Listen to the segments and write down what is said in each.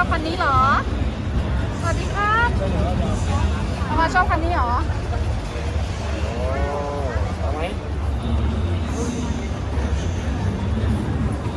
อบคันนี้เหรอ สวัสดีครับเอามาชอบคันนี้เหรอเอาไหม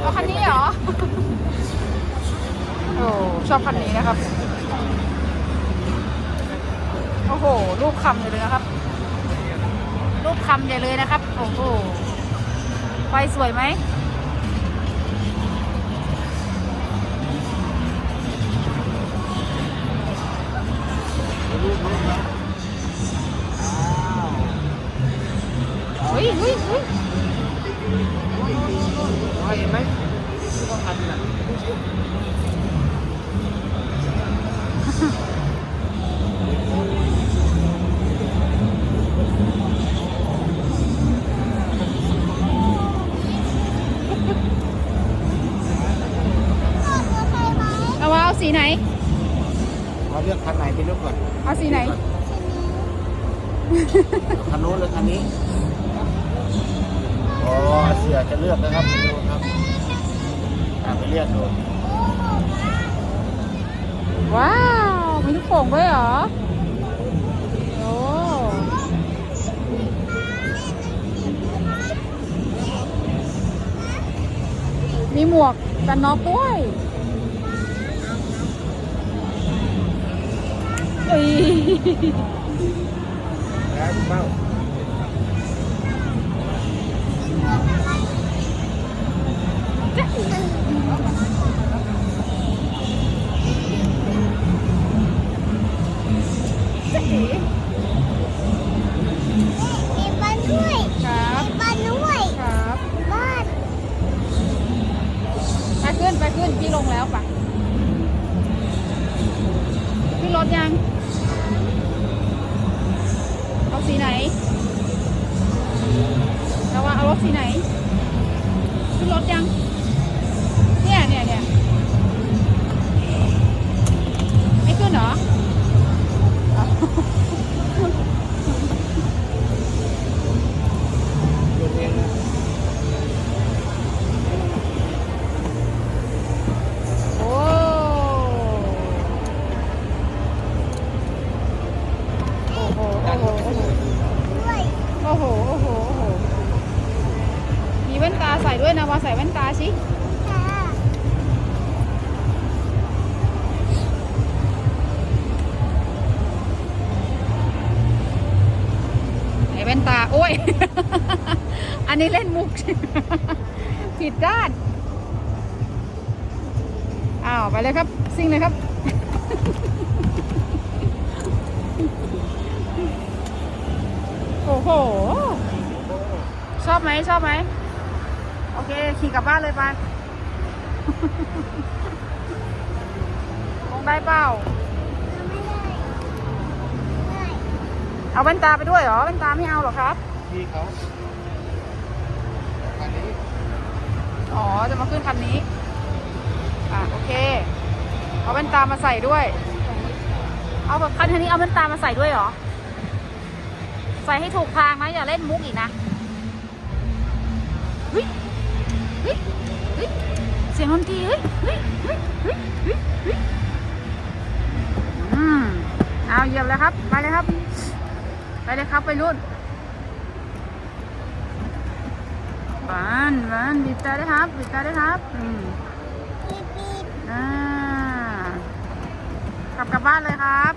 เอาคันนี้เหรอ โอ้ชอบคันนี้นะครับ โอ้โห รูปคำเลยนะครับ รูปคำใหญ่เลยนะครับ โอ้โห ไฟสวยไหม สีไหนเอาคันโน้นหรือคันนี้อ๋อเสียจะเลือกนะครับดูครับอะไปเลือกดูว้าว มีลูกโป่งด้วยเหรอ โอ้ มีหมวกกันน็อกด้วย เอ้ย แว่นตา โอ้ย อันนี้เล่นมุก ผิดด้าน อ้าว ไปเลยครับ ซิ่งเลยครับโอ้โห ชอบไหม ชอบไหม โอเค ขี่กลับบ้านเลยไป ลงได้เปล่าไม่ได้ได้เอาแว่นตาไปด้วยเหรอ แว่นตาไม่เอาเหรอครับ พี่เขาคันนี้ อ๋อ จะมาขึ้นคันนี้ อะ โอเค เอาแว่นตามาใส่ด้วย เอาแบบคันนี้เอาแว่นตามาใส่ด้วยเหรอ ใส่ให้ถูกทางนะอย่าเล่นมุกอีกนะเฮ้ย เฮ้ยเฮ้ยเสียงดนตรีเฮ้ยเฮ้ยเฮ้ยเฮ้ยเฮ้ยอืมเอาเหยียบเลยครับ ไปเลยครับ ไปเลยครับไปรุ่นบานบานบีบแต่ด้ครับบีบแต่ด้ครับอืมปีบปีบอ่ากลับกลับบ้านเลยครับ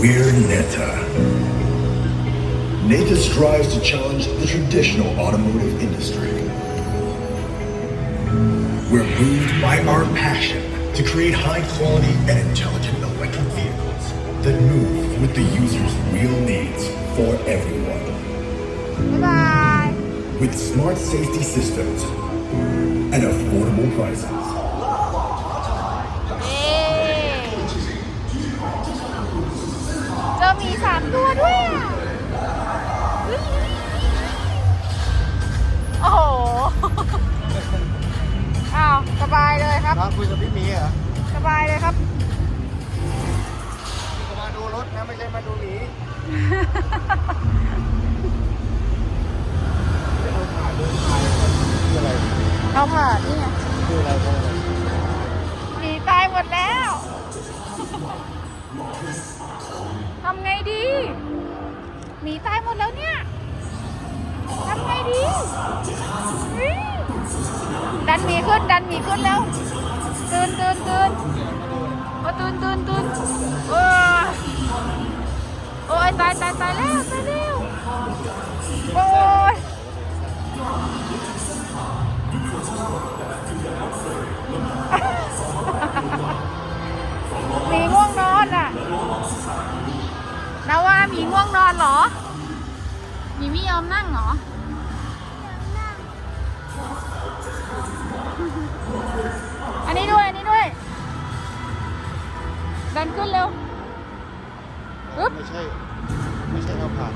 We're Neta. Nathan strives to challenge the traditional automotive industry. We're moved by our passion to create high-quality and intelligent electric vehicles that move with the user's real needs for everyone. Bye-bye! With smart safety systems and affordable prices. Hey. สบายเลยครับน้องคุยกับพี่หมีเหรอสบายเลยครับ มาดูรถนะไม่ใช่มาดูหมี ตายตายตายแล้วตายแล้วโอ้ยมีง่วงนอนอะนะว่ามีง่วงนอนเหรอ มีไม่ยอมนั่งเหรออันนี้ด้วย อันนี้ด้วย ดันขึ้นเร็วปึ๊บไม่ใช่ ไม่ใช่เอาผ่าน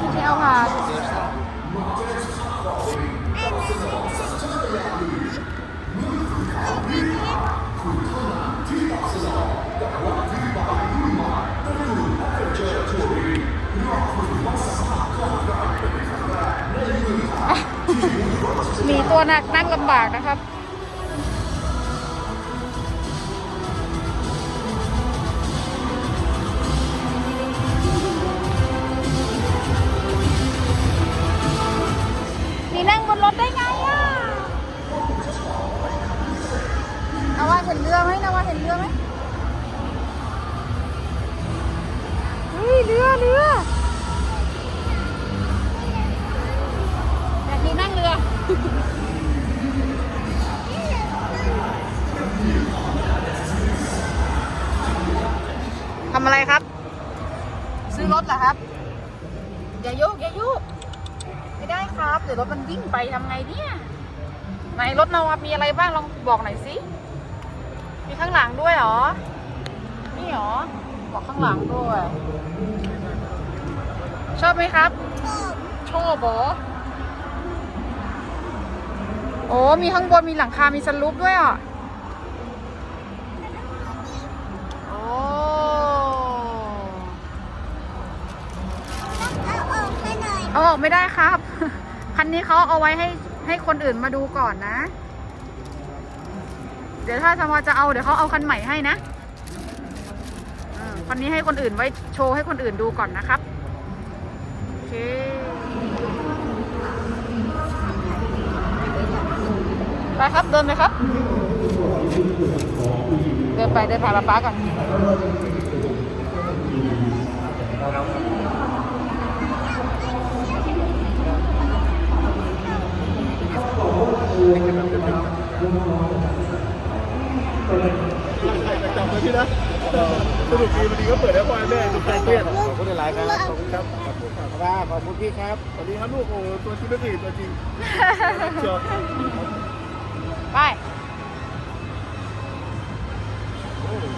ไม่ใช่เอาผ่านเซฟซ่าหมีตัวหนักนั่งลำบากนะครับ ถเหรอครับ อย่าโยกอย่าโยกไม่ได้ครับ เดี๋ยวรถมันวิ่งไปทำไงเนี่ยไหนรถเรามีอะไรบ้างลองบอกหน่อยสิมีข้างหลังด้วยเหรอนี่เหรอบอกข้างหลังด้วย ชอบไหมครับ ชอบเหรอโอ้มีข้างบนมีหลังคา มีสลูปด้วยอะ โอ้ เอาออกมาหน่ ออกไม่ได้ครับ คันนี้เขาเอาไว้ให้ให้คนอื่นมาดูก่อนนะ เดี๋ยวถ้าสมอจะเอาเดี๋ยวเขาเอาคันใหม่ให้นะคันนี้ให้คนอื่นไว้โชว์ให้คนอื่นดูก่อนนะครับ โอเคไปครับเดินไปครับ เดินไปเดินผ่านป๊าป๊าก่อน จำไว้พี่นะสนุกดีวันนี้ก็เปิดแล้วบอแม่จุดใจเครียดขอบคุณหลายครับ ขอบคุณครับ ขอบคุณครับขอบคุณพี่ครับสวัสดีครับลูกโอ้ตัวจริงไม่ผิดตัวจริงไป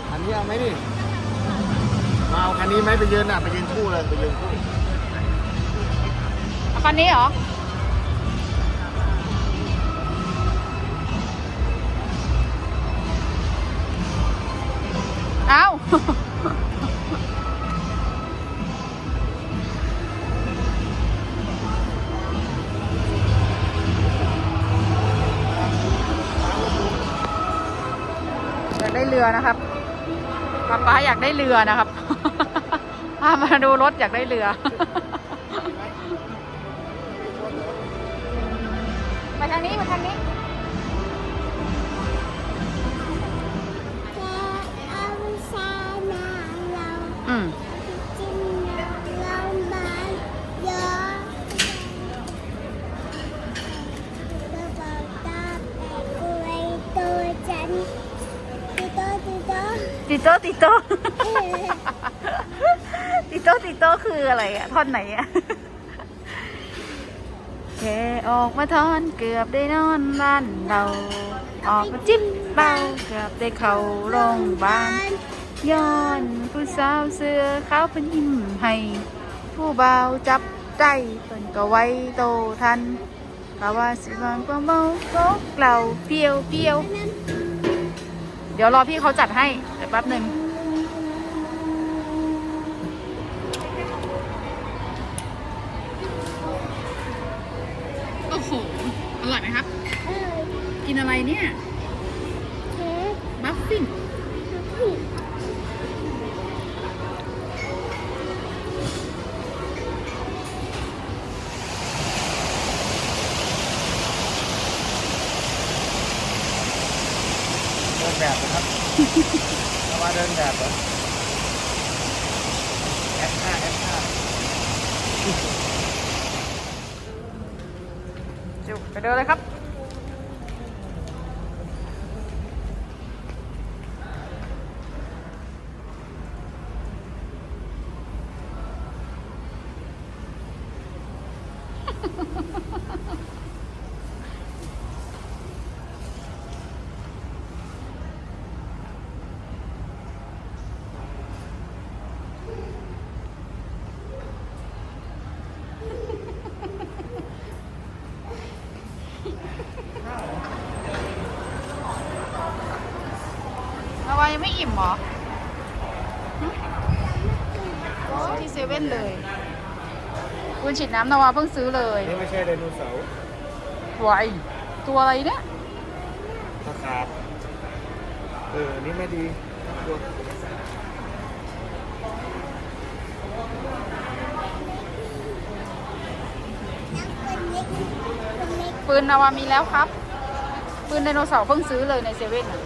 คันนี้เอาไหมนี่มาเอาคันนี้ไหมไปยืนอะไปยืนคู่เลยไปยืนคู่เอาคันนี้เหรอ เอาอยากได้เรือนะครับป๊าป๊าอยากได้เรือนะครับ พามาดูรถอยากได้เรือ โตติโตติโตติโตคืออะไรอะท่อนไหนอะแค่ออกมาทอนเกือบได้นอนบ้านเราออกมาจิ้มเบาเกือบได้เข้าโรงพยาบาลย้อนผู้สาวเสื้อขาวเป็นยิ้มให้ ผู้เบาจับใจเพิ่นก็ไว้โตทันกะว่าสิวันเปเมาโกกเราเปียวเปียว เดี๋ยวรอพี่เขาจัดให้เดี๋ยวแป๊บหนึ่งโอ้โหอร่อยไหมครับเออกินอะไรเนี่ยเค้กบัฟฟินผู้ แบบนะครับ นาวาเดินแบบเหรอแอปห้าแอปห้า จุบไปเดินเลยครับ นาวายังไม่อิ่มเหรอหึซื้อที่เซเว่นเลยคุณฉีดน้ำนาวาเพิ่งซื้อเลยนี่ไม่ใช่ไดโนเสาร์ไวตัวอะไรเนี่ยตะขาบเอออันนี่ไม่ดีตัวน้ำคนเล็กคนเล็กปืนนาวามีแล้วครับ ปืนไดโนเสาร์เพิ่งซื้อเลยในเซเว่นอะ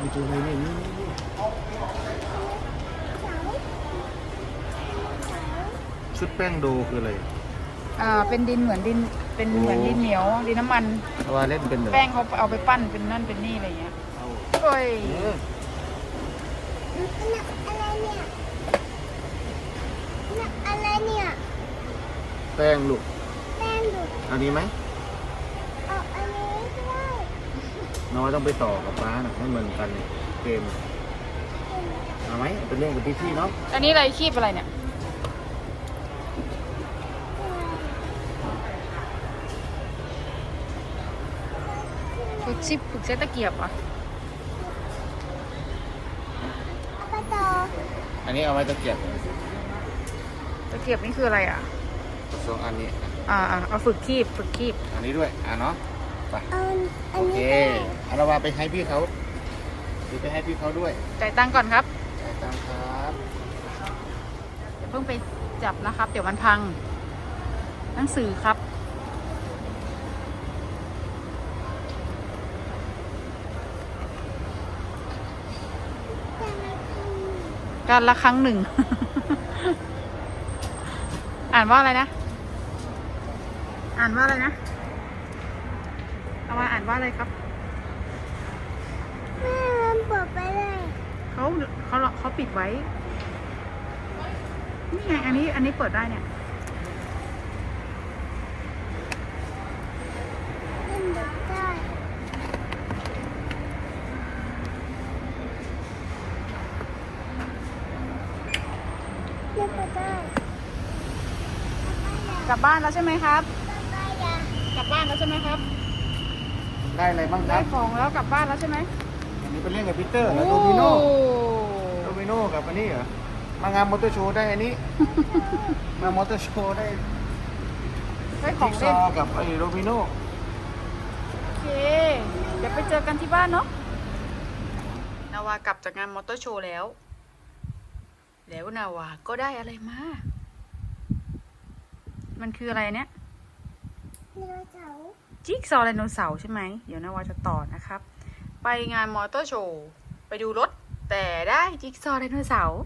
มีตัวไหนนี่นี่นี่นี่เสาเสา ชุดแป้งโดคืออะไรอ่าเป็นดินเหมือนดินเป็นเหมือนดินเหนียวดินน้ำมันนาวาเล่นเป็นเหรอแป้งเขาเอาไปปั้นเป็นนั่นเป็นนี่อะไรเงี้ยเอาโอ้ยเออน่ะอะไรเนี่ยน่ะอะไรเนี่ยแป้งลูกแป้งดูดเอันนี้ไหมเอาอันนี้ก็ได้น้อยต้องไปต่อกับป้าน่ะให้เหมือนกันเกมเอาไหมเอาไปเล่นกับพี่ๆเนาะอันนี้อะไรคีบอะไรเนี่ย ฝึกชิบฝึกใช้ตะเกียบเหรอะเอาไปต่ออันนี้เอาไว้ตะเกียบตะเกียบนี่คืออะไรอะสองอันนี้ อ่าอ่าเอาฝึกคีบฝึกคีบ อันนี้ด้วย อะเนาะ ไป เอาอัโอนเคนี้ก็ได้เอาละว่าไปให้พี่เขาหรือไปให้พี่เขาด้วย จ่ายตังค์ก่อนครับ จ่ายตังค์ครับ อย่าเพิ่งไปจับนะครับ เดี๋ยวมันพัง หนังสือครับ การละครั้งหนึ่ง อ่านว่าอะไรนะ อ่านว่าอะไรนะ เอามาอ่านว่าอะไรครับแม่มันเปิดไปเลย เขาเขาเขาปิดไว้ นี่ไงอันนี้อันนี้เปิดได้เนี่ยมันเปิดได้มันเปิดได้กลับบ้านแล้วใช่ไหมครับ ได้ยัง กลับบ้านแล้วใช่ไหมครับ ได้อะไรบ้างคได้รับ ของแล้วกลับบ้านแล้วใช่ไหมอันนี้ไปเล่นกับพีเตอร์แล้วโดมิโนโดมิโนกับอันนี้เหรอมางานมอเตอร์โชว์ได้อันนี้ มามอเตอร์โชว์ได้ได้ของจิ๊กซเล่นอว์กับไอ้โดมิโนโอเค เดี๋ยวไปเจอกันที่บ้านเนาะนาวากลับจากงานมอเตอร์โชว์แล้ว แล้วนาวาก็ได้อะไรมา มันคืออะไรเนี่ยเนื้อเสาจิ๊กซอว์ไดโนเสาร์ใช่ไหมเดี๋ยวนาวาจะต่อนะครับ ไปงานมอเตอร์โชว์ ไปดูรถ แต่ได้จิ๊กซอว์ไดโนเสาร์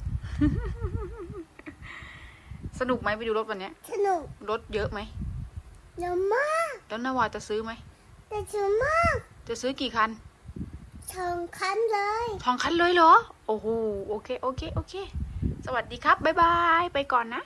สนุกไหมไปดูรถวันเนี้ยสนุกรถเยอะไหมเยอะมากแล้วนาวาจะซื้อไหมแต่สวยมาก จะซื้อกี่คันสองคันเลยทองคันเลยเหรอ โอ้โห โอเค โอเค โอเค สวัสดีครับ บ๊ายบาย ไปก่อนนะ